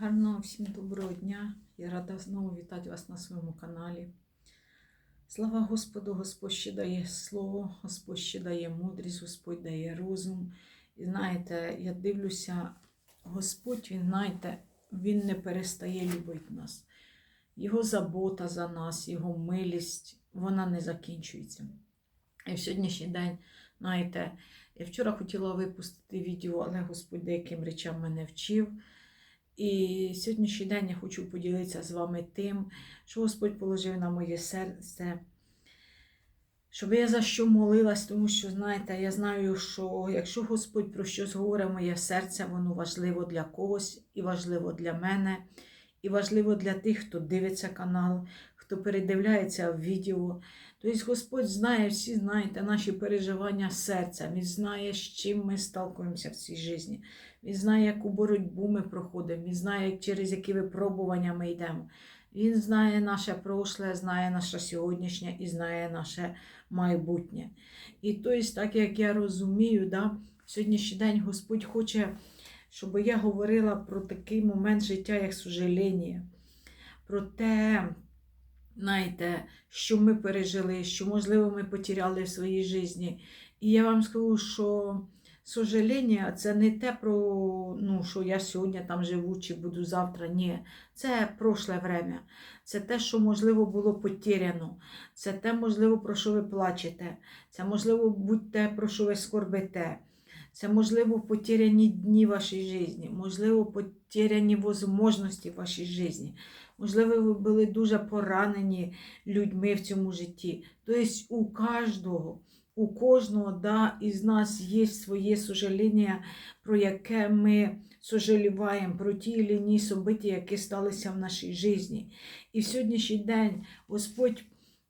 Гарного всім доброго дня. Я рада знову вітати вас на своєму каналі. Слава Господу, Господь ще дає слово, Господь ще дає мудрість, Господь дає розум. І знаєте, я дивлюся, Господь, Він, знаєте, Він не перестає любити нас. Його забота за нас, Його милість, вона не закінчується. І в сьогоднішній день, знаєте, я вчора хотіла випустити відео, але Господь деяким речам мене вчив. І сьогоднішній день я хочу поділитися з вами тим, що Господь положив на моє серце, щоб я за що молилась, тому що, знаєте, я знаю, що якщо Господь про щось говорить моє серце, воно важливо для когось і важливо для мене, і важливо для тих, хто дивиться канал, хто передивляється відео. Тобто Господь знає всі, знаєте, наші переживання серця. Він знає, з чим ми сталкуємося в цій житті. Він знає, яку боротьбу ми проходимо, він знає, через які випробування ми йдемо. Він знає наше прошле, знає наше сьогоднішнє і знає наше майбутнє. І тобто, так як я розумію, да, сьогоднішній день Господь хоче, щоб я говорила про такий момент життя, як сожаління, про те, знаєте, що ми пережили, що, можливо, ми потеряли в своїй житті. І я вам скажу, що сожаління це не те, про, ну, що я сьогодні там живу чи буду завтра. Ні, це прошле время. Це те, що, можливо, було потеряно. Це те, можливо, про що ви плачете. Це, можливо, будь те, про що ви скорбите. Це, можливо, потеряні дні в вашій житті, можливо, потеряні можливості в вашій житті. Можливо, ви були дуже поранені людьми в цьому житті. Тобто у кожного, у кожного да, із нас є своє сожаління, про яке ми сожаліваємо, про ті лінії собиті, які сталися в нашій житті. І в сьогоднішній день Господь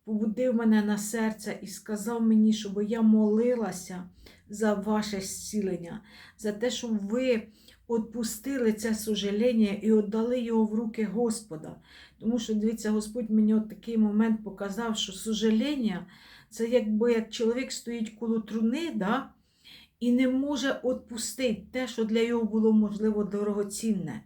побудив мене на серце і сказав мені, щоб я молилася за ваше зцілення, за те, щоб ви відпустили це сожаління і віддали його в руки Господа. Тому що, дивіться, Господь мені от такий момент показав, що сожаління це якби як чоловік стоїть коло труни, да? і не може відпустити те, що для його було, можливо, дорогоцінне.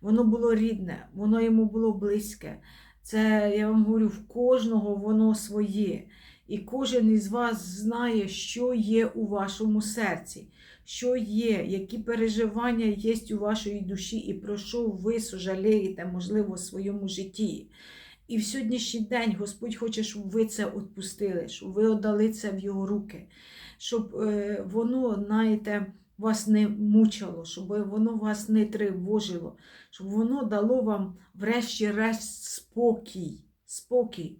Воно було рідне, воно йому було близьке. Це, я вам говорю, в кожного воно своє. І кожен із вас знає, що є у вашому серці, що є, які переживання є у вашій душі, і про що ви сожалієте, можливо, в своєму житті. І в сьогоднішній день Господь хоче, щоб ви це відпустили, щоб ви віддали це в Його руки, щоб е, воно, знаєте, вас не мучило, щоб воно вас не тривожило, щоб воно дало вам, врешті-решт, спокій. Спокій.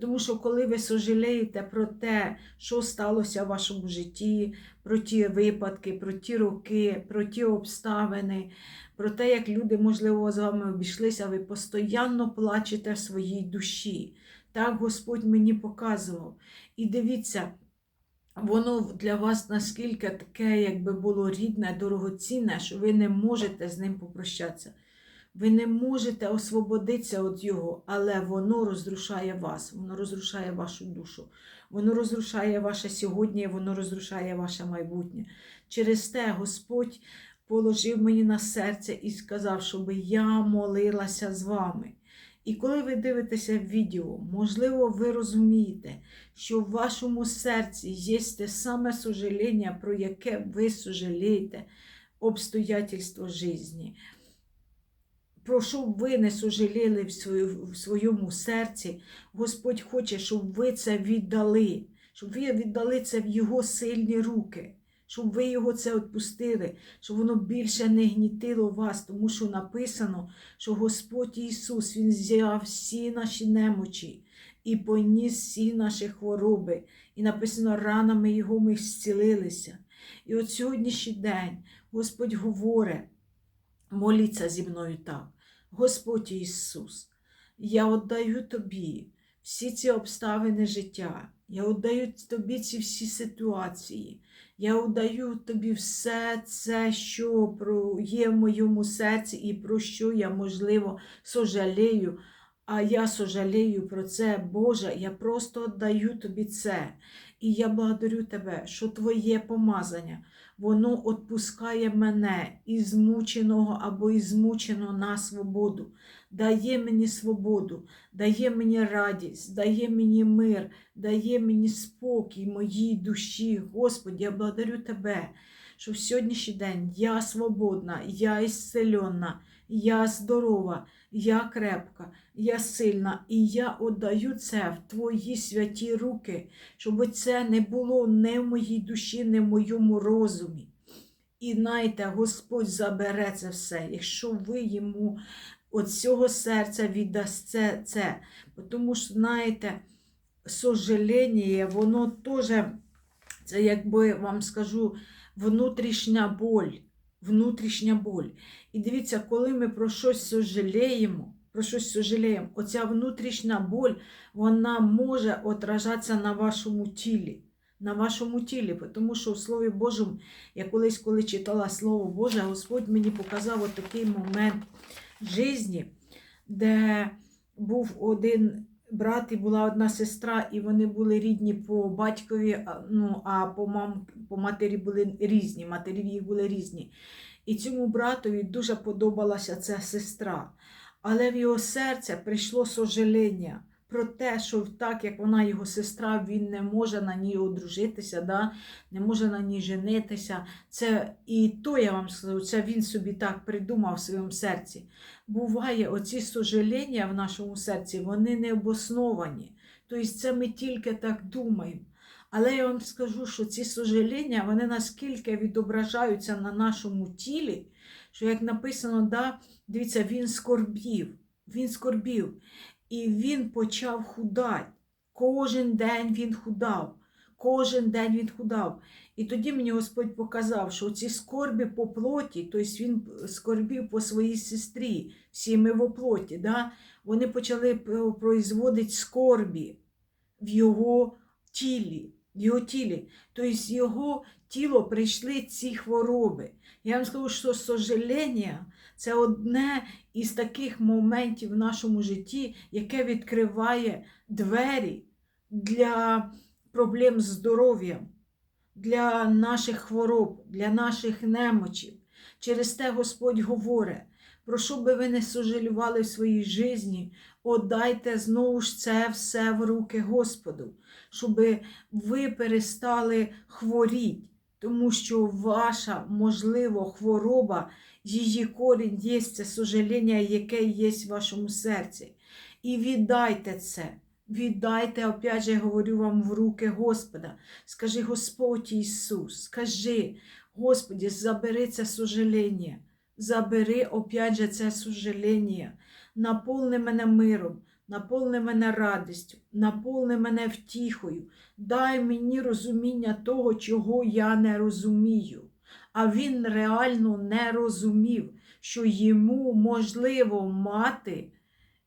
Тому що коли ви сожалієте про те, що сталося в вашому житті, про ті випадки, про ті роки, про ті обставини, про те, як люди, можливо, з вами обійшлися, ви постійно плачете в своїй душі. Так Господь мені показував. І дивіться, воно для вас наскільки таке, якби було рідне, дорогоцінне, що ви не можете з ним попрощатися. Ви не можете освободитися від його, але воно розрушає вас, воно розрушає вашу душу, воно розрушає ваше сьогодні, воно розрушає ваше майбутнє. Через те Господь положив мені на серце і сказав, щоб я молилася з вами. І коли ви дивитеся відео, можливо, ви розумієте, що в вашому серці є те саме сожаління, про яке ви сожалієте, обстоятельство житті про що б ви не сожаліли в своєму серці, Господь хоче, щоб ви це віддали, щоб ви віддали це в Його сильні руки, щоб ви його це відпустили, щоб воно більше не гнітило вас, тому що написано, що Господь Ісус Він взяв всі наші немочі і поніс всі наші хвороби. І написано, ранами Його ми зцілилися. І от сьогоднішній день Господь говорить, моліться зі мною так. Господь Ісус, я віддаю Тобі всі ці обставини життя, я віддаю Тобі ці всі ситуації, я віддаю Тобі все це, що є в моєму серці, і про що я, можливо, сожалію. А я сожалію про це, Боже, я просто віддаю Тобі це. І я благодарю Тебе, що Твоє помазання, воно відпускає мене із змученого або із змученого на свободу, дає мені свободу, дає мені радість, дає мені мир, дає мені спокій моїй душі. Господи, я благодарю Тебе, що в сьогоднішній день я свободна, я ісцелена, я здорова, я крепка, я сильна, і я віддаю це в Твої святі руки, щоб це не було не в моїй душі, не в моєму розумі. І знаєте, Господь забере це все, якщо ви йому від цього серця віддасте це. Тому що, знаєте, сожаління, воно теж, це якби вам скажу, внутрішня боль. Внутрішня боль. І дивіться, коли ми про щось сожаліємо, про щось сожаліємо, оця внутрішня боль, вона може отражатися на вашому тілі. На вашому тілі, тому що в Слові Божому, я колись, коли читала Слово Боже, Господь мені показав отакий момент житті, де був один брат і була одна сестра, і вони були рідні по батькові, ну, а по, мам, по матері були різні, матері їх були різні. І цьому братові дуже подобалася ця сестра. Але в його серце прийшло сожаління про те, що так як вона його сестра, він не може на ній одружитися, да? не може на ній женитися. Це І то я вам скажу, це він собі так придумав в своєму серці. Буває, оці сожаління в нашому серці, вони не обосновані. Тобто це ми тільки так думаємо. Але я вам скажу, що ці сожаління, вони наскільки відображаються на нашому тілі, що, як написано, да, дивіться, він скорбів, він скорбів. І він почав худати. Кожен день він худав. Кожен день він худав. І тоді мені Господь показав, що ці скорбі по плоті, тобто він скорбів по своїй сестрі, всі ми в оплоті, да? вони почали производити скорбі в його тілі. В його тілі. Тобто його тіло прийшли ці хвороби. Я вам скажу, що сожаління це одне із таких моментів в нашому житті, яке відкриває двері для проблем з здоров'ям, для наших хвороб, для наших немочів. Через те Господь говорить, про що би ви не сожалювали в своїй житті, отдайте знову ж це все в руки Господу, щоб ви перестали хворіти, тому що ваша, можливо, хвороба її корінь є це сожаління, яке є в вашому серці. І віддайте це. Віддайте, опять же, говорю вам в руки Господа. Скажи, Господь Ісус, скажи, Господі, забери це сожаління. Забери, опять же, це сожаління. Наповни мене миром, наповни мене радістю, наповни мене втіхою. Дай мені розуміння того, чого я не розумію а він реально не розумів, що йому можливо мати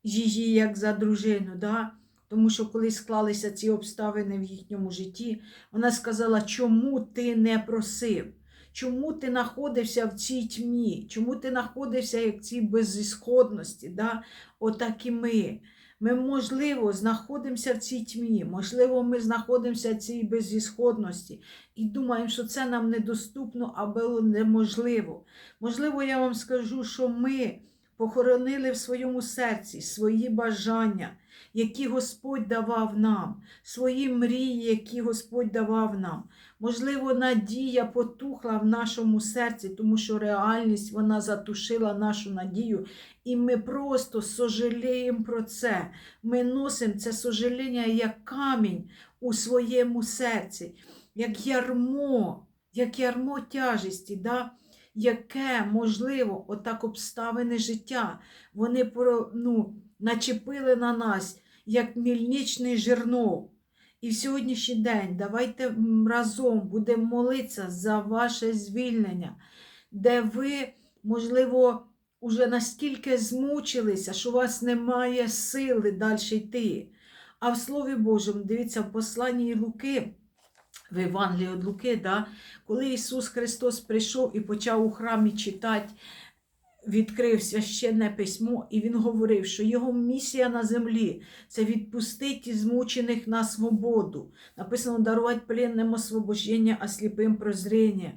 її як за дружину. Да? Тому що коли склалися ці обставини в їхньому житті, вона сказала, чому ти не просив? Чому ти знаходився в цій тьмі? Чому ти знаходився в цій безісходності? Да? Отак і ми. Ми, можливо, знаходимося в цій тьмі, можливо, ми знаходимося в цій безісходності і думаємо, що це нам недоступно або неможливо. Можливо, я вам скажу, що ми похоронили в своєму серці свої бажання, які Господь давав нам, свої мрії, які Господь давав нам. Можливо, надія потухла в нашому серці, тому що реальність вона затушила нашу надію, і ми просто сожаліємо про це. Ми носимо це сожаління як камінь у своєму серці, як ярмо, як ярмо тяжесті. Да? Яке, можливо, отак обставини життя, вони ну, начепили на нас, як мільничний жернов. І в сьогоднішній день давайте разом будемо молитися за ваше звільнення, де ви, можливо, уже настільки змучилися, що у вас немає сили далі йти. А в Слові Божому, дивіться, в посланні Луки, в Євангелії від Луки, да, коли Ісус Христос прийшов і почав у храмі читати відкрив священне письмо, і він говорив, що його місія на землі це відпустити змучених на свободу. Написано дарувати пленним освобождення, а сліпим прозріння.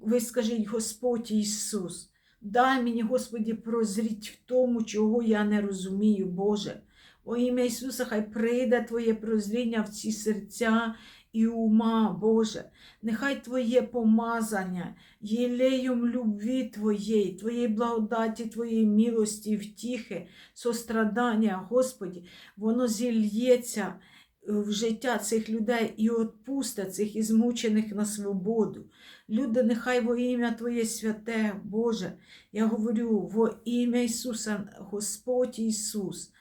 ви скажіть, Господь Ісус, дай мені, Господі, прозріть в тому, чого я не розумію, Боже. О ім'я Ісуса, хай прийде Твоє прозріння в ці серця і ума, Боже. Нехай Твоє помазання, єлеєм любві Твоєї, Твоєї благодаті, Твоєї милості, втіхи, сострадання, Господі, воно зільється в життя цих людей і отпустить цих ізмучених на свободу. Люди, нехай во ім'я Твоє святе, Боже, я говорю во ім'я Ісуса, Господь Ісус.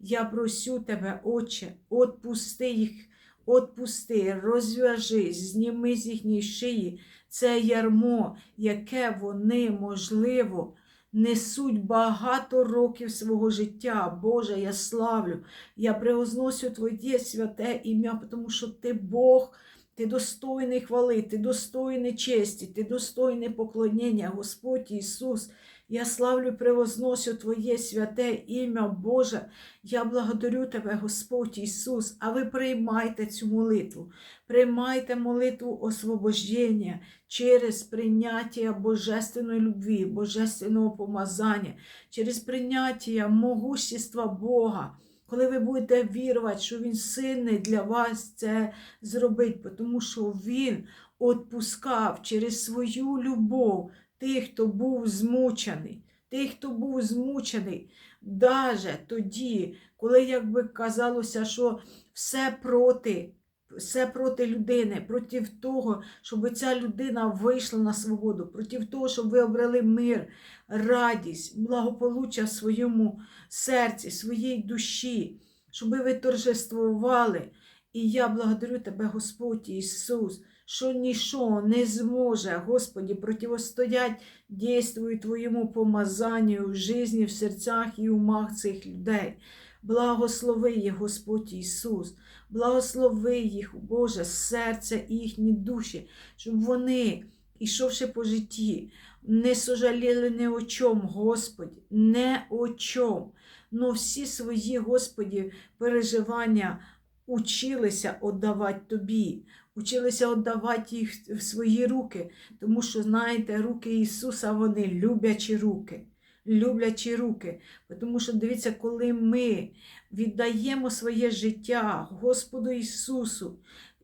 Я просю тебе, Отче, отпусти їх, отпусти, розв'яжи, зніми з їхньої шиї це ярмо, яке вони, можливо, несуть багато років свого життя. Боже, я славлю, я пригозносю Твоє святе ім'я, тому що Ти Бог. Ти достойний хвали, ти достойний честі, ти достойний поклоніння, Господь Ісус. Я славлю, превозносю Твоє святе ім'я Боже. Я благодарю Тебе, Господь Ісус, а ви приймайте цю молитву, приймайте молитву освобождення через прийняття Божественної любві, Божественного помазання, через прийняття могущества Бога. Коли ви будете вірувати, що Він сильний для вас це зробить, тому що Він відпускав через свою любов тих, хто був змучений, тих, хто був змучений, навіть тоді, коли якби казалося, що все проти. Все проти людини, проти того, щоб ця людина вийшла на свободу, проти того, щоб ви обрали мир, радість, благополуччя в своєму серці, своїй душі, щоб ви торжествували. І я благодарю Тебе, Господь Ісус, що ніщо не зможе, Господі, противостоять дійствую Твоєму помазанню в житті, в серцях і умах цих людей. Благослови їх, Господь Ісус, благослови їх, Боже, серце і їхні душі, щоб вони, ішовши по житті, не сожаліли ні о чому, Господі, не о чому. Но всі свої, Господі, переживання училися віддавати Тобі, училися віддавати їх в свої руки, тому що, знаєте, руки Ісуса, вони люблячі руки. Люблячі руки. Тому що дивіться, коли ми віддаємо своє життя Господу Ісусу,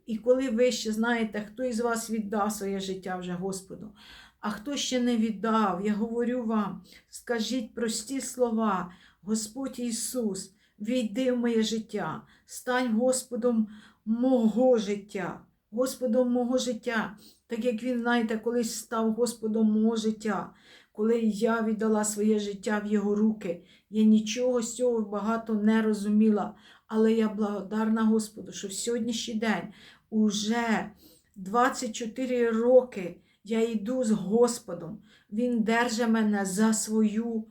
і коли ви ще знаєте, хто із вас віддав своє життя вже Господу, а хто ще не віддав, я говорю вам, скажіть прості слова, Господь Ісус, війди в моє життя, стань Господом мого життя, Господом мого життя, так як Він, знаєте, колись став Господом мого життя. Коли я віддала своє життя в Його руки, я нічого з цього багато не розуміла, але я благодарна Господу, що в сьогоднішній день уже 24 роки я йду з Господом. Він держить мене за свою,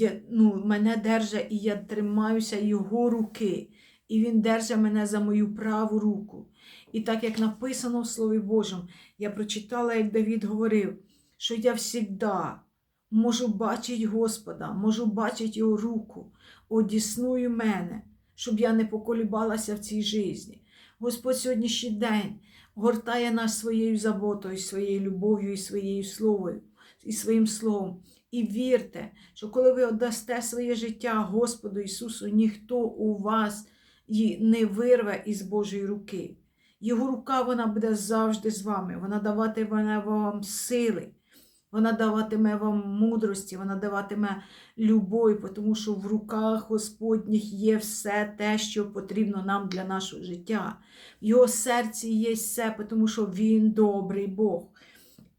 е, ну, мене держить, і я тримаюся Його руки. І Він держить мене за мою праву руку. І так як написано в Слові Божому, я прочитала, як Давід говорив, що я завжди можу бачити Господа, можу бачити Його руку, одісную мене, щоб я не поколібалася в цій житті. Господь сьогоднішній день гортає нас своєю заботою, своєю любов'ю і своєю словою, і своїм словом. І вірте, що коли ви віддасте своє життя Господу Ісусу, ніхто у вас не вирве із Божої руки. Його рука вона буде завжди з вами. Вона даватиме вам сили, вона даватиме вам мудрості, вона даватиме любов, тому що в руках Господніх є все те, що потрібно нам для нашого життя. В його серці є все, тому що Він добрий Бог.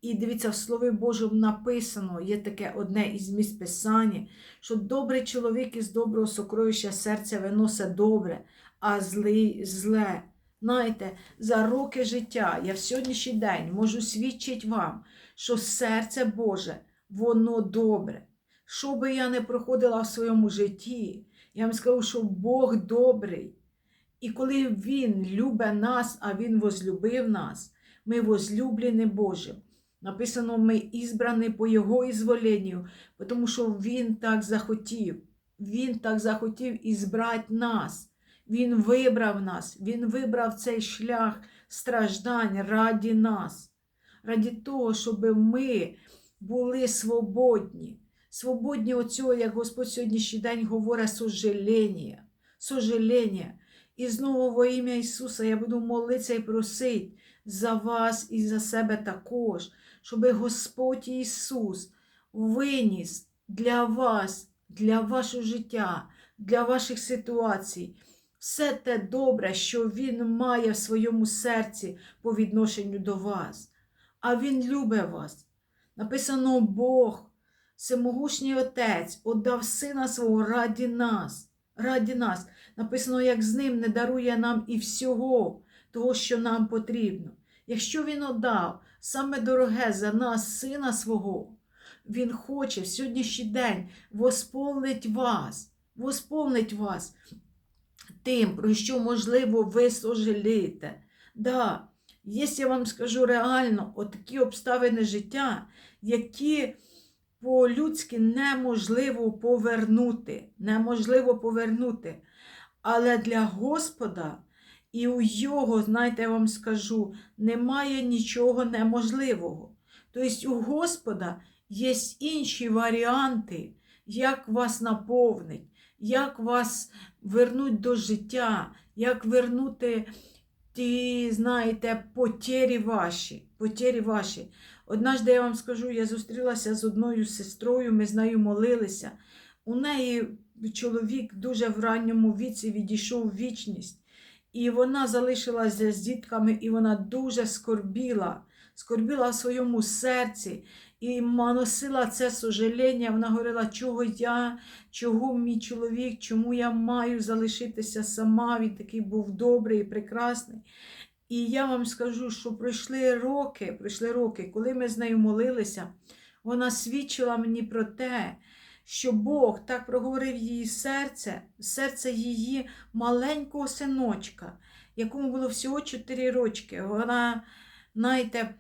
І дивіться, в Слові Божому написано, є таке одне із місць Писання, що добрий чоловік із доброго сокровища серця виносить добре, а злий зле. Знаєте, за роки життя я в сьогоднішній день можу свідчити вам, що серце Боже, воно добре. Що би я не проходила в своєму житті, я вам скажу, що Бог добрий. І коли Він любить нас, а Він возлюбив нас, ми возлюблені Божим. Написано, ми ізбрані по Його ізволенню, тому що Він так захотів. Він так захотів ізбрати нас. Він вибрав нас, Він вибрав цей шлях страждань раді нас, раді того, щоб ми були свободні. Свободні от цього, як Господь сьогоднішній день говорить, сожаління. Сожаління. І знову во ім'я Ісуса я буду молитися і просити за вас і за себе також, щоб Господь Ісус виніс для вас, для вашого життя, для ваших ситуацій. Все те добре, що Він має в своєму серці по відношенню до вас. А Він любить вас. Написано Бог, всемогущний Отець, отдав Сина свого раді нас. Раді нас. Написано, як з ним не дарує нам і всього того, що нам потрібно. Якщо Він отдав саме дороге за нас, Сина свого, Він хоче в сьогоднішній день восполнить вас, восполнить вас тим, про що, можливо, ви сожалієте. Да, Якщо я вам скажу реально, отакі обставини життя, які по-людськи неможливо повернути, неможливо повернути. Але для Господа і у Його, знаєте, я вам скажу, немає нічого неможливого. Тобто у Господа є інші варіанти, як вас наповнить, як вас вернуть до життя, як вернути ті, знаєте, потері ваші. Потері ваші. Однажды я вам скажу, я зустрілася з одною сестрою, ми з нею молилися. У неї чоловік дуже в ранньому віці відійшов в вічність. І вона залишилася з дітками, і вона дуже скорбіла, скорбіла в своєму серці і носила це сожаління. Вона говорила, чого я, чого мій чоловік, чому я маю залишитися сама. Він такий був добрий і прекрасний. І я вам скажу, що пройшли роки, пройшли роки, коли ми з нею молилися, вона свідчила мені про те, що Бог так проговорив її серце, серце її маленького синочка, якому було всього 4 рочки. Вона, знаєте,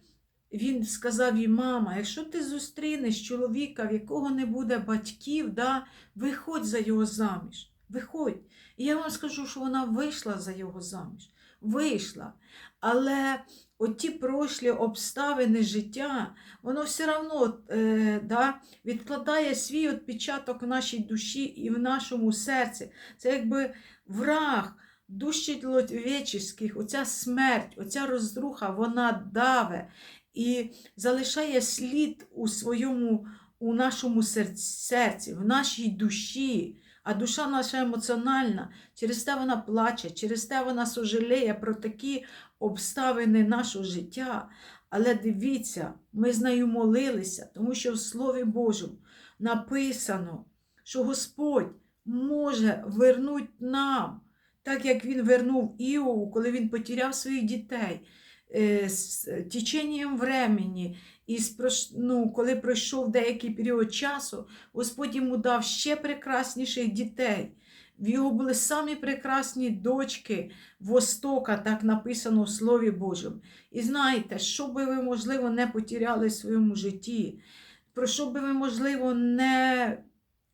він сказав їй, мама, якщо ти зустрінеш чоловіка, в якого не буде батьків, да, виходь за його заміж. Виходь. І я вам скажу, що вона вийшла за його заміж. Вийшла. Але оті прошлі обставини життя, воно все одно е, да, відкладає свій відпечаток в нашій душі і в нашому серці. Це якби враг душі вічських, оця смерть, оця розруха, вона даве і залишає слід у своєму, у нашому серці, в нашій душі. А душа наша емоціональна, через те вона плаче, через те вона сожаліє про такі обставини нашого життя. Але дивіться, ми з нею молилися, тому що в Слові Божому написано, що Господь може вернути нам, так як Він вернув Іову, коли він потеряв своїх дітей. Е, з теченням времени, і ну, коли пройшов деякий період часу, Господь йому дав ще прекрасніших дітей. В його були самі прекрасні дочки Востока, так написано в Слові Божому. І знаєте, що би ви, можливо, не потеряли в своєму житті, про що би ви, можливо, не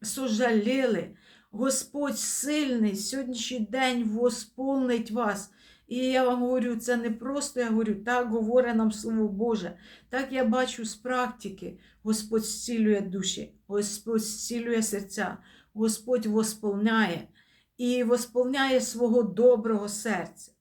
сожаліли, Господь сильний сьогоднішній день восполнить вас. І я вам говорю, це не просто я говорю, так говорить нам Слово Боже. Так я бачу з практики. Господь зцілює душі, Господь зцілює серця, Господь восполняє і восполняє свого доброго серця.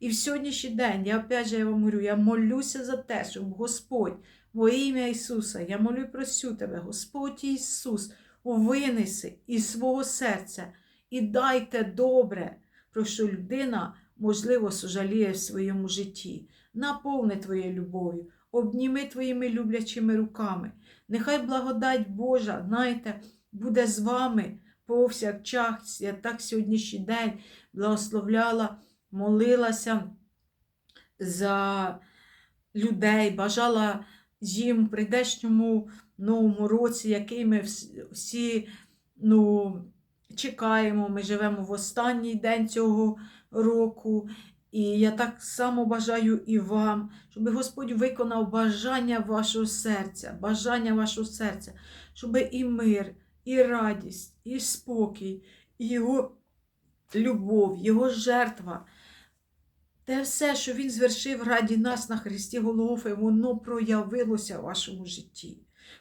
І в сьогоднішній день, я опять же я вам говорю, я молюся за те, щоб Господь, во ім'я Ісуса, я молю і просю тебе, Господь Ісус, винеси із свого серця і дайте добре, про що людина можливо, сожаліє в своєму житті. Наповни твоєю любов'ю, обніми твоїми люблячими руками. Нехай благодать Божа, знаєте, буде з вами повсякчас. Я так сьогоднішній день благословляла, молилася за людей, бажала їм в прийдешньому новому році, який ми всі ну, чекаємо. Ми живемо в останній день цього року. І я так само бажаю і вам, щоб Господь виконав бажання вашого серця, бажання вашого серця, щоб і мир, і радість, і спокій, і Його любов, Його жертва те все, що Він звершив раді нас на Христі Голгофи, воно проявилося в вашому житті.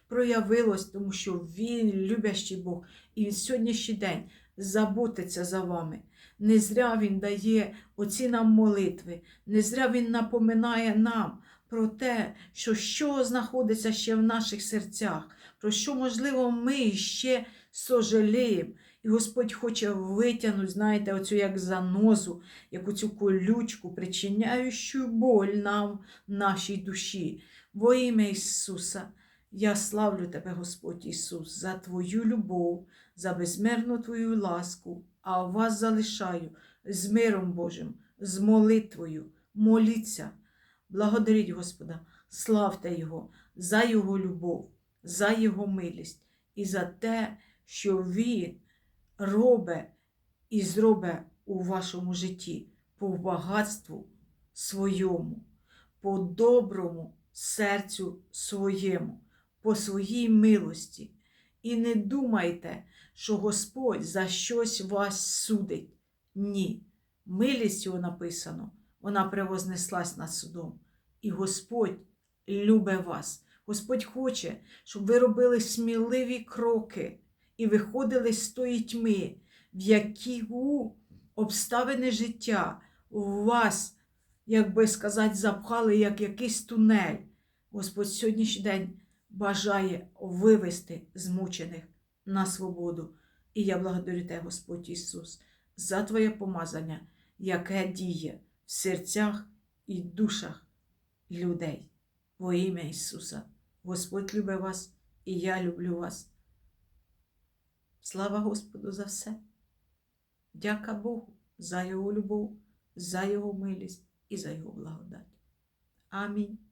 Проявилось, тому що Він любящий Бог, і він сьогоднішній день заботиться за вами. Не зря Він дає оці нам молитви, не зря Він напоминає нам про те, що що знаходиться ще в наших серцях, про що, можливо, ми ще сожаліємо. І Господь хоче витягнути, знаєте, оцю як занозу, як оцю колючку, причиняючу боль нам, нашій душі. Во ім'я Ісуса, я славлю Тебе, Господь Ісус, за Твою любов, за безмерну Твою ласку, а вас залишаю з миром Божим, з молитвою. Моліться, благодаріть Господа, славте Його за Його любов, за Його милість і за те, що Він робить і зробить у вашому житті по багатству своєму, по доброму серцю своєму, по своїй милості. І не думайте, що Господь за щось вас судить. Ні. Милість його написано, вона превознеслась над судом. І Господь любить вас. Господь хоче, щоб ви робили сміливі кроки і виходили з тої тьми, в які обставини життя у вас, як би сказати, запхали, як якийсь тунель. Господь сьогоднішній день бажає вивести змучених на свободу. І я благодарю тебе, Господь Ісус, за Твоє помазання, яке діє в серцях і душах людей. Во ім'я Ісуса. Господь любить вас, і я люблю вас. Слава Господу за все. Дяка Богу за Його любов, за Його милість і за Його благодать. Амінь.